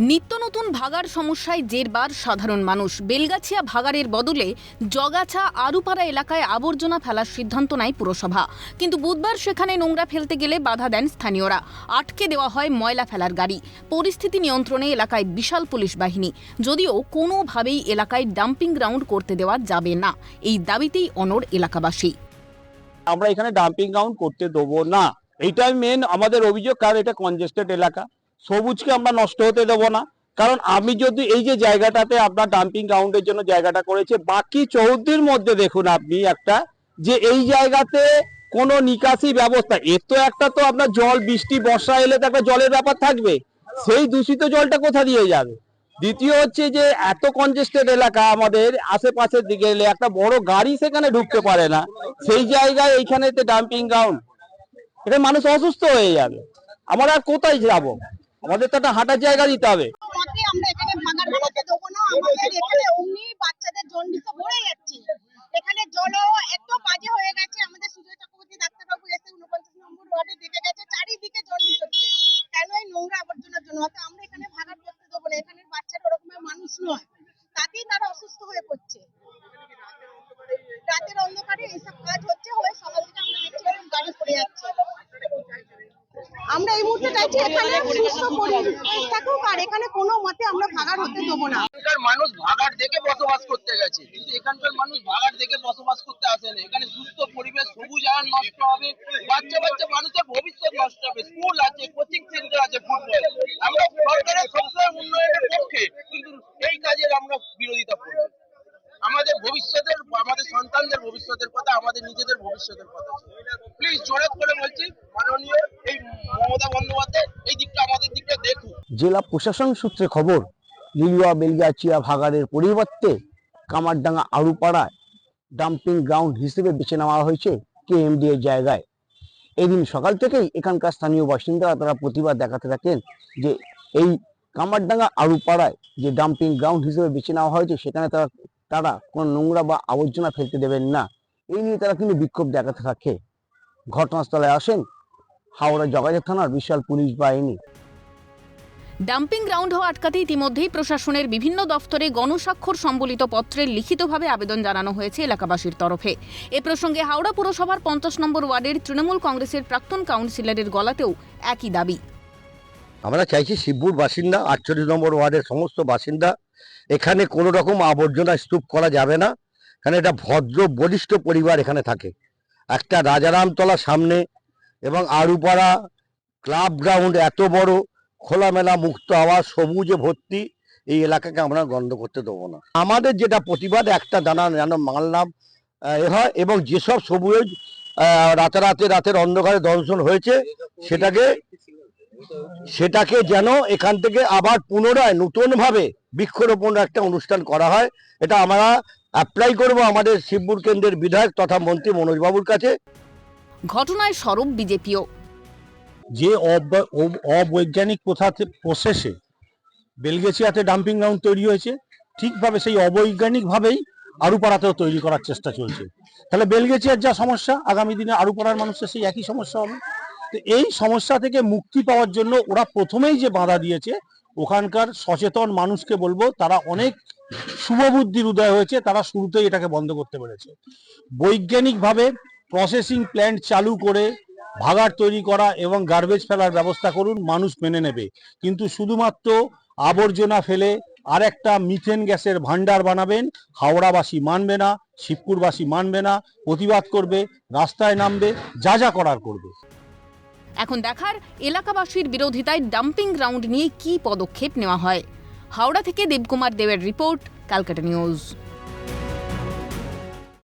নিত্য নতুন ভাগার সমস্যায় জেরবার সাধারণ মানুষ। বেলগাছিয়া ভাগাড়ের বদলে জগাছা আরুপাড়া এলাকায় আবর্জনা ফেলার সিদ্ধান্ত নেয় পুরসভা। কিন্তু বুধবার সেখানে নোংরা ফেলতে গেলে বাধা দেন স্থানীয়রা। আটকে দেওয়া হয় ময়লা ফেলার গাড়ি। পরিস্থিতি নিয়ন্ত্রণে এলাকায় বিশাল পুলিশ বাহিনী। যদিও কোনোভাবেই এলাকায় ডাম্পিং গ্রাউন্ড করতে দেওয়া যাবে না। এই দাবিতেই অনর এলাকাবাসী। আমরা এখানে ডাম্পিং গ্রাউন্ড করতে দেবো না। এইটাই মেন আমাদের অভিযোগ, কারণ এটা কনজেস্টেড এলাকা। সবুজকে আমরা নষ্ট হতে দেবো না। কারণ আমি যদি এই যে জায়গাটাতে আপনার ডাম্পিং গ্রাউন্ডের জন্য জায়গাটা করেছে, বাকি চৌদ্দির মধ্যে দেখুন আপনি একটা, যে এই জায়গাতে কোনো নিকাশি ব্যবস্থা, এর তো একটা তো আপনার জল, বৃষ্টি, বর্ষা এলে তো একটা জলের ব্যাপার থাকবে। সেই দূষিত জলটা কোথা দিয়ে যাবে? দ্বিতীয় হচ্ছে যে এত কনজেস্টেড এলাকা আমাদের আশেপাশের দিকে এলে একটা বড় গাড়ি সেখানে ঢুকতে পারে না। সেই জায়গায় এইখানে ডাম্পিং গ্রাউন্ড এটা মানুষ অসুস্থ হয়ে যাবে। আমরা আর কোথায় যাব? আমাদের তো একটা হাঁটার জায়গা দিতে হবে। এখানে ভাঙার বানাতে দেবো না, আমাদের এখানে বাচ্চাদের যাচ্ছে। এখানে ডাক্তারবাবু এসে নম্বর গেছে, চারিদিকে হচ্ছে। কেন এই নোংরা আবর্জনার জন্য? আমরা এখানে করতে দেবো না ওরকমের মানুষ নয়। তাতেই তারা অসুস্থ হয়ে পড়ছে। রাতের অন্ধকারে এইসব কাজ হচ্ছে হয়ে সকাল থেকে আমরা দেখছি এরকম গাড়ি পড়ে যাচ্ছে আমরা এই মুহূর্তে চাইছি, এখানে সুস্থ পরিবেশ। থাকুক আর এখানে কোনো মতে আমরা ভাগার হতে দেবো না। এখানকার মানুষ ভাগাড় দেখে বসবাস করতে গেছে, কিন্তু এখানকার মানুষ ভাগাড় দেখে বসবাস করতে আসে না। এখানে সুস্থ পরিবেশ, সবুজ আয়ন নষ্ট হবে বাচ্চা বাচ্চা মানুষের ভবিষ্যৎ নষ্ট হবে। স্কুল আছে, কোচিং সেন্টার আছে, ফুটবল। আমরা সরকারের সবসময় উন্নয়নের পক্ষে কিন্তু এই কাজের আমরা বিরোধিতা করব আমাদের ভবিষ্যতের আমাদের সন্তানদের ভবিষ্যতের কথা আমাদের নিজেদের ভবিষ্যতের কথা প্লিজ জোরে করে বলছি, মাননীয় এই মমতা বন্দ্যোপাধ্যায়, এই দিকটা আমাদের দিকটা দেখুন। জেলা প্রশাসন সূত্রে খবর, লিলুয়া বেলগাছিয়া ভাগাড়ের পরিবর্তে কামারডাঙ্গা আড়ুপাড়ায় ডাম্পিং গ্রাউন্ড হিসেবে বেছে নেওয়া হয়েছে কেএমডি এর জায়গায়। এদিন সকাল থেকেই এখানকার স্থানীয় বাসিন্দারা তারা প্রতিবাদ দেখাতে থাকেন যে এই কামারডাঙ্গা আড়ুপাড়ায় যে ডাম্পিং গ্রাউন্ড হিসেবে বেছে নেওয়া হয়েছে, সেখানে তারা তারা কোনো নোংরা বা আবর্জনা ফেলতে দেবেন না। এই নিয়ে তারা কিন্তু বিক্ষোভ দেখাতে থাকে। ঘটনাস্থলে আসেন হাওড়া যোগাযোগ থানার বিশাল পুলিশ বাহিনী। ডাম্পিং গ্রাউন্ড হওয়া আটকাতে ইতিমধ্যেই প্রশাসনের বিভিন্ন দফতরে গণস্বাক্ষর সম্বলিত পত্রের লিখিতভাবে আবেদন জানানো হয়েছে এলাকাবাসীর তরফে। এ প্রসঙ্গে হাওড়া পুরসভার পঞ্চাশ নম্বর ওয়ার্ডের তৃণমূল কংগ্রেসের প্রাক্তন কাউন্সিলরের গলাতেও একই দাবি। আমরা চাইছি শিবপুর বাসিন্দা আটচল্লিশ নম্বর ওয়ার্ডের সমস্ত বাসিন্দা এখানে কোনো রকম আবর্জনা স্তূপ করা যাবে না। কারণ এটা ভদ্র, বলিষ্ঠ পরিবার এখানে থাকে। একটা রাজারামতলা সামনে এবং আরুপাড়া ক্লাব গ্রাউন্ড এত বড়, খোলামেলা, মুক্ত হাওয়া, সবুজে ভর্তি, এই এলাকাকে আমরা গন্ধ করতে দেবো না। আমাদের যেটা প্রতিবাদ, একটা দানা যেন মানলাম এ হয় এবং যেসব সবুজ রাতারাতে রাতের অন্ধকারে দর্শন হয়েছে, সেটাকে সেটাকে যেন এখান থেকে আবার পুনরায় নতুনভাবে বৃক্ষরোপণ একটা অনুষ্ঠান করা হয়, এটা আমরা অ্যাপ্লাই করব আমাদের শিবপুর কেন্দ্রের বিধায়ক তথা মন্ত্রী মনোজবাবুর কাছে। ঘটনায় সরব বিজেপিও। যে অব- অব- অবৈজ্ঞানিক প্রথাতে প্রসেসে বেলগেছিয়াতে ডাম্পিং গ্রাউন্ড তৈরি হয়েছে ঠিকভাবে সেই অবৈজ্ঞানিকভাবেই আরুপাড়াতেও তৈরি করার চেষ্টা চলছে। তাহলে বেলগেছিয়ার যা সমস্যা আগামী দিনে আরুপাড়ার মানুষের সেই একই সমস্যা হবে। তো এই সমস্যা থেকে মুক্তি পাওয়ার জন্য ওরা প্রথমেই যে বাধা দিয়েছে ওখানকার সচেতন মানুষকে বলব তারা অনেক শুভবুদ্ধির উদয় হয়েছে, তারা শুরুতেই এটাকে বন্ধ করতে পেরেছে। বৈজ্ঞানিকভাবে প্রসেসিং প্ল্যান্ট চালু করে ভাগাড় তৈরি করা এবং গার্বেজ ফেলার ব্যবস্থা করুন, মানুষ মেনে নেবে। কিন্তু শুধুমাত্র আবর্জনা ফেলে আর একটা মিথেন গ্যাসের ভান্ডার বানাবেন, হাওড়াবাসী মানবে না, শিবপুরবাসী মানবে না, প্রতিবাদ করবে, রাস্তায় নামবে, যা যা করার করবে। এখন দেখার এলাকাবাসীর বিরোধিতায় ডাম্পিং গ্রাউন্ড নিয়ে কী পদক্ষেপ নেওয়া হয়? হাওড়া থেকে দেবকুমার দেবের রিপোর্ট ক্যালকাটা নিউজ